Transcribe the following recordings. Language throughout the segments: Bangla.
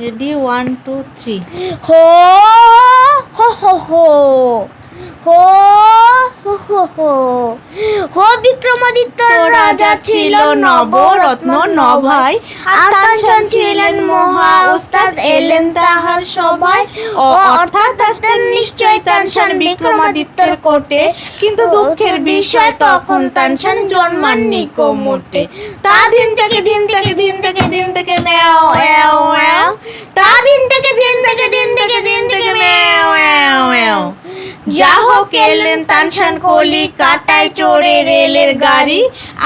রেডি ওয়ান টু থ্রি হো হো হো হো হো হো হো হো বিক্রমাদিত্য রাজা ছিল নবরত্ন নভাই। আর ছিলেন মহা ওস্তাদ এলেন তাহার সভায়। ও অর্থাৎ আসতেন নিশ্চয় তানসন বিক্রমাদিত্যের কোটে। কিন্তু দুঃখের বিষয় তখন তানসন জন্মাননি কোমোটে তা দিন থেকে দিন থেকে দিন থেকে দিন থেকে ম্যাও ম্যাও ম্যাও তা দিন থেকে দিন থেকে দিন থেকে দিন থেকে ম্যাও ম্যাও ম্যাও যা হোক এলেন তানসান কলি কাটায় চড়ে রেলের গাড়ি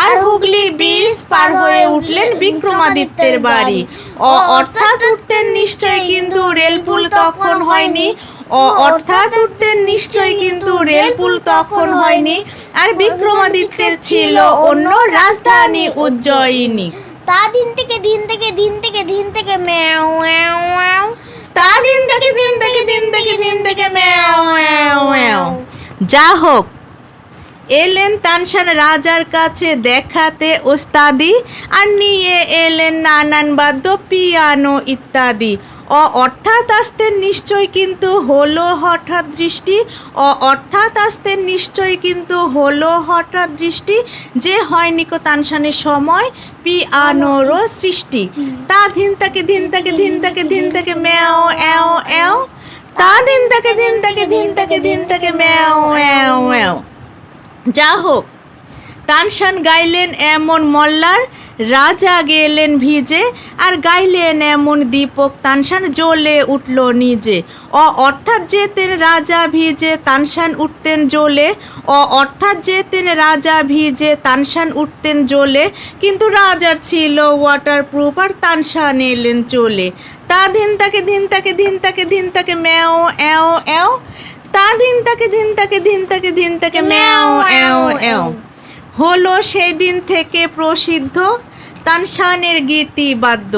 আর হুগলি ব্রিজ পার হয়ে উঠলেন বিক্রমাদিত্যের বাড়ি। ও অর্থাৎ উঠতেন নিশ্চয় কিন্তু রেলপুল তখন হয়নি। ও অর্থাৎ উঠতেন নিশ্চয় কিন্তু রেলপুল তখন হয়নি। আর বিক্রমাদিত্যের ছিল অন্য রাজধানী উজ্জয়িনী। তা দিন থেকে দিন থেকে দিন থেকে দিন থেকে ম্যাও। তা দিন থেকে দিন থেকে দিন থেকে দিন থেকে ম্যাও ম্যাও ম্যাও যা হোক। এলেন তানসান রাজার কাছে দেখাতে ওস্তাদি আর নিয়ে এলেন নানান বাদ্য পিয়ানো ইত্যাদি। অ অর্থাৎ আসতেন নিশ্চয় কিন্তু হলো হঠাৎ দৃষ্টি অ অর্থাৎ আসতেন নিশ্চয় কিন্তু হলো হঠাৎ দৃষ্টি যে হয়নি কো তানসানের সময় পিয়ানোরও সৃষ্টি। তা ধিন তাকে ধিন তাকে ধিন তাকে ধিন তাকে ম্যাও এও এও তা দিন তাকে দিন তাকে দিন তাকে দিন তাকে ম্যাও ম্যাও ম্যাও। যা হোক তানসান গাইলেন এমন মল্লার, রাজা গেলেন ভিজে, আর গাইলেন এমন দীপক, তানশান জ্বলে উঠল নিজে। অ অর্থাৎ যেতেন রাজা ভিজে, তানশান উঠতেন জ্বলে। অ অর্থাৎ যেতেন রাজা ভিজে, তানশান উঠতেন জ্বলে। কিন্তু রাজার ছিল ওয়াটারপ্রুফ আর তানশান এলেন চলে। তা দিন তাকে দিন তাকে দিন তাকে দিন তাকে ম্যাও, এও এও। তা দিন তাকে দিন তাকে দিন তাকে দিন তাকে ম্যাও, এও এও। হলো সেই দিন থেকে প্রসিদ্ধ তানসানের গীতি বাদ্য।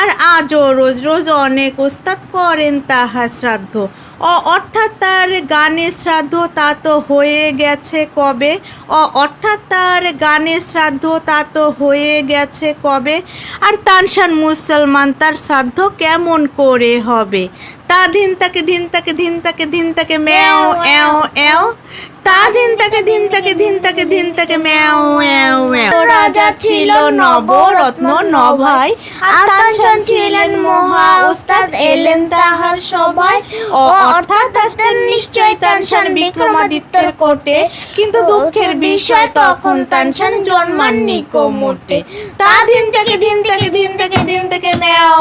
আর আজও রোজ রোজ অনেক ওস্তাদ করেন তাহা শ্রাদ্ধ। অ অর্থাৎ তার গানের শ্রাদ্ধ তা তো হয়ে গেছে কবে? অ অর্থাৎ তার গানের শ্রাদ্ধ তা তো হয়ে গেছে কবে? আর তানসান মুসলমান তার শ্রাদ্ধ কেমন করে হবে? তা দিন তাকে দিন তাকে দিন তাকে দিন তাকে ম্যাও এও। এও। তা দিন দিন দিন দিন ম্যাও এও এও রাজা ছিল নবরত্ন নভাই, আর ছিলেন মহা ওস্তাদ এলেন তাহার ও অর্থাৎ আসতেন নিশ্চয় তানসন বিক্রমাদিত্যের কোটে, কিন্তু দুঃখের বিষয় তখন তানসন জন্মাননি কোমোটে। তা দিন থেকে দিন থেকে দিন থেকে দিন থেকে ম্যাও